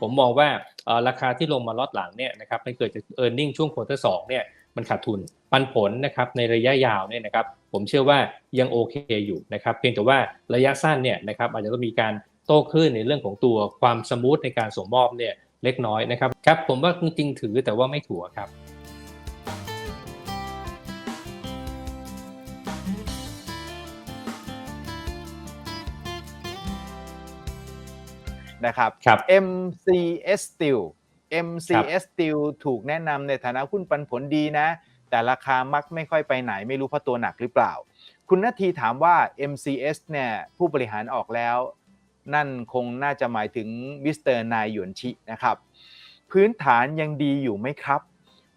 ผมมองว่าราคาที่ลงมาล็อตหลังเนี่ยนะครับมันเกิดจาก e a r n i n g ช่วงควอเตอร์สองเนี่ยมันขาดทุนปันผลนะครับในระยะยาวเนี่ยนะครับผมเชื่อว่ายังโอเคอยู่นะครับเพียงแต่ว่าระยะสั้นเนี่ยนะครับอาจจะต้องมีการโต้คลื่นในเรื่องของตัวความสมูทในการส่งมอบเนี่ยเล็กน้อยนะครับครับผมว่าจริงๆถือแต่ว่าไม่ถัวครับ นะครับครับ MCS Steel MCS Steel ถูกแนะนำในฐานะหุ้นปันผลดีนะ แต่ราคามักไม่ค่อยไปไหนไม่รู้เพราะตัวหนักหรือเปล่า คุณนาทีถามว่า MCS เนี่ยผู้บริหารออกแล้ว นั่นคงน่าจะหมายถึงมิสเตอร์นายหยวนชินะครับ พื้นฐานยังดีอยู่ไหมครับ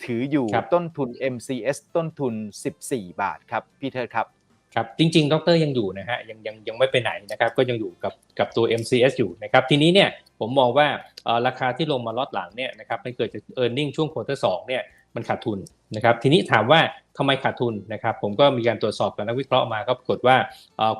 ถืออยู่ครับต้นทุน MCS ต้นทุน 14 บาทครับพี่เทิดครับ ครับจริงๆ ดรยังอยู่นะฮะยังยังยังไม่ไปไหนนะครับก็ยังอยู่กับกับตัว MCS อยู่นะครับทีนี้เนี่ยผมมองว่าราคาที่ลงมาล็อตหลังเนี่ยนะครับมันเกิดจาก e a r n i n g ช่วงควอเตอร์สองเนี่ยมันขาดทุนนะครับทีนี้ถามว่าทำไมขาดทุนนะครับผมก็มีการตรวจสอบกับนักวิเคราะห์มาก็ปรากฏว่า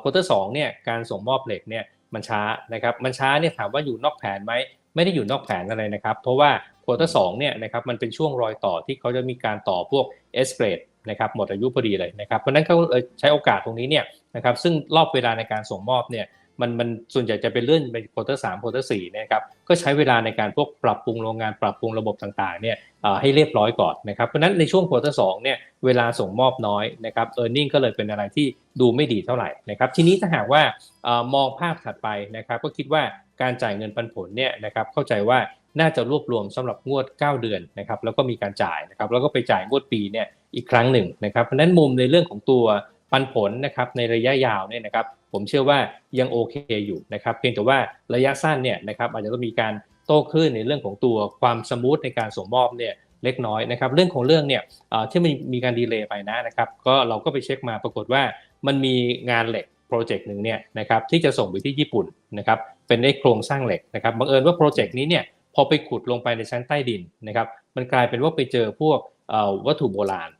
ควอเตอร์สองเนี่ยการส่งมอบเหล็กเนี่ยมันช้านะครับมันช้าเนี่ยถามว่าอยู่นอกแผนไหมไม่ได้อยู่นอกแผนอะไรนะครับเพราะว่าควอเตอร์สองเนี่ยนะครับมันเป็นช่วงรอยต่อที่เขาจะมีการต่อพวก S grade นะครับหมดอายุพอดีเลยนะครับเพราะนั้นเขาเลยใช้โอกาสตรงนี้เนี่ยนะครับซึ่งรอบเวลาในการส่งมอบเนี่ยมันมันส่วนใหญ่จะเป็นเลื่อนไปควอเตอร์สามคเตอร์สี่นะครับก็ใช้เวลาในการพวกปรับปรุงโรงงานปรับปรุงระบบต่างๆเนี่ยให้เรียบร้อยก่อนนะครับเพราะนั้นในช่วงคเตอร์สองเนี่ยเวลาส่งมอบน้อยนะครับเออร์เน็งก็เลยเป็นอะไรที่ดูไม่ดีเท่าไหร่นะครับทีนี้ถ้าหากว่ามองภาพถัดไปนะครับก็คิดว่าการจ่ายเงินปันผลเนี่ยนะครับเข้าใจว่า น่าจะรวบรวมสำหรับงวด 9 เดือนนะครับแล้วก็มีการจ่ายนะครับแล้วก็ไปจ่ายงวดปีเนี่ยอีกครั้งหนึ่งนะครับเพราะนั้นมุมในเรื่องของตัวปันผลนะครับในระยะยาวเนี่ยนะครับผมเชื่อว่ายังโอเคอยู่นะครับเพียงแต่ว่าระยะสั้นเนี่ยนะครับอาจจะต้องมีการโต้คลื่นในเรื่องของตัวความสมูทในการส่งมอบเนี่ยเล็กน้อยนะครับเรื่องของเรื่องเนี่ยที่มันมีการดีเลย์ไปนะนะครับก็เราก็ไปเช็คมาปรากฏว่ามันมีงานเหล็กโปรเจกต์หนึ่งเนี่ยนะครับที่จะส่งไปที่ญี่ปุ่นนะครับเป็นไอ้โครงสร้างเหล็กนะครับบังเอิญว่าโปรเจกต์นี้เนี่ย พอไปขุดลงไปในชั้นใต้ดินนะครับ มันกลายเป็นว่าไปเจอพวกเอ่อวัตถุโบราณ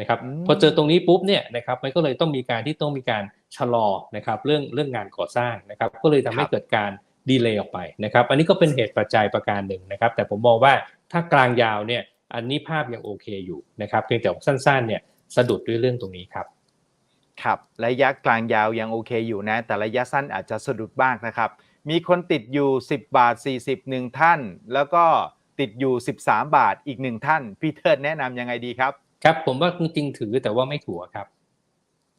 นะครับอืมพอเจอตรงนี้ปุ๊บเนี่ยนะครับมันก็เลยต้องมีการที่ต้องมีการชะลอนะครับเรื่องเรื่องงานก่อสร้างนะครับก็เลยทำให้ครับเกิดการดีเลย์ออกไปนะครับอันนี้ก็เป็นเหตุปัจจัยประการหนึ่งนะครับ แต่ผมมองว่าถ้ากลางยาวเนี่ยอันนี้ภาพยังโอเคอยู่นะครับเพียงแต่ว่าสั้นๆเนี่ยสะดุดด้วยเรื่องตรงนี้ครับ ครับระยะกลางยาวยังโอเคอยู่นะ แต่ระยะสั้นอาจจะสะดุดบ้างนะครับ มีคนติดอยู่ 10 บาท 40หนึ่งท่าน แล้วก็ติดอยู่ 13 บาทอีกหนึ่งท่าน พี่เทิดแนะนำยังไงดีครับ ครับผมว่าจริงๆถือแต่ว่าไม่ถัวครับ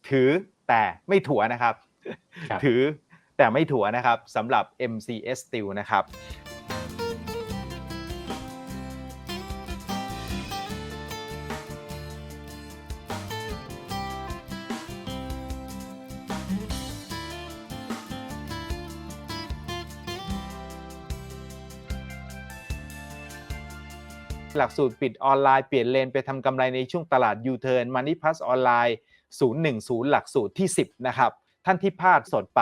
ถือแต่ไม่ถัวนะครับครับถือแต่ไม่ถัวนะครับสำหรับ MCS Steel นะครับ หลักสูตรปิดออนไลน์เปลี่ยนเลนไปทำกำไรในช่วงตลาด U-turn Money Plus ออนไลน์ 010 หลักสูตรที่ 10 นะครับ ท่านที่พลาดสดไป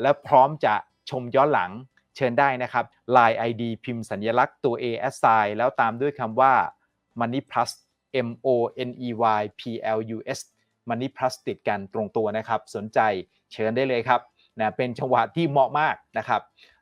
และพร้อมจะชมย้อนหลังเชิญได้นะครับ Line ID พิมพ์สัญลักษณ์ตัว A S I แล้วตามด้วยคำว่า Money Plus M O N E Y P L U S Money Plus ติดกันตรงตัวนะครับ สนใจเชิญได้เลยครับนะเป็นจังหวะที่เหมาะมากนะครับ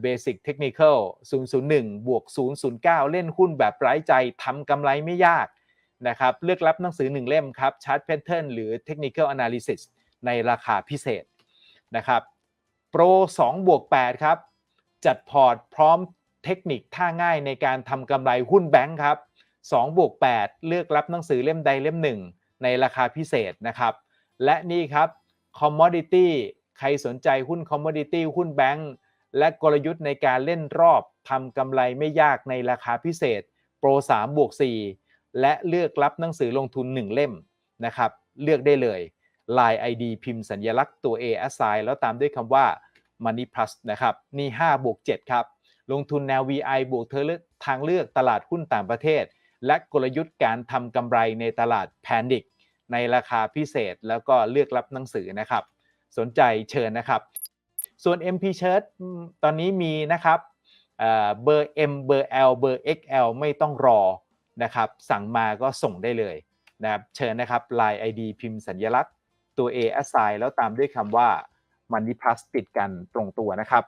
เบสิ c เทคนิค001 บวก 009 เล่นหุ้นแบบไร้ใจทำกำไรไม่ยากนะครับ เลือกรับหนังสือ 1 เล่มครับ Chart Pattern หรือ Technical Analysis ในราคาพิเศษนะครับโปร2บวก8ครับ จัดพอร์ตพร้อมเทคนิคท่าง่ายในการทำกำไรหุ้นแบงค์ครับ2บวก8เลือกรับหนังสือเล่มใดเล่มหนึ่งในราคาพิเศษนะครับ และนี่ครับ Commodity ใครสนใจหุ้น Commodity หุ้นแบงค์ และกลยุทธ์ในการเล่นรอบทำกำไรไม่ยากในราคาพิเศษ โปร 3 บวก 4 และเลือกรับหนังสือลงทุน 1 เล่มนะครับ เลือกได้เลย Line ID พิมพ์สัญลักษณ์ตัว A assign แล้วตามด้วยคำว่า Money Plus นะครับ นี่5บวก7ครับ ลงทุนแนว VI บวกเธอเลือกทางเลือกตลาดหุ้นต่างประเทศ และกลยุทธ์การทำกำไรในตลาดแพนิกในราคาพิเศษแล้วก็เลือกรับหนังสือนะครับ สนใจเชิญนะครับ ส่วน MP Shirt ตอนนี้มีนะครับเอ่อเบอร์ M เบอร์ L เบอร์ XL ไม่ต้องรอนะครับสั่งมาก็ส่งได้เลยนะครับเชิญนะครับ Line ID พิมพ์สัญลักษณ์ตัว A assign แล้วตามด้วยคำว่า Money Plus ติดกันตรงตัวนะครับ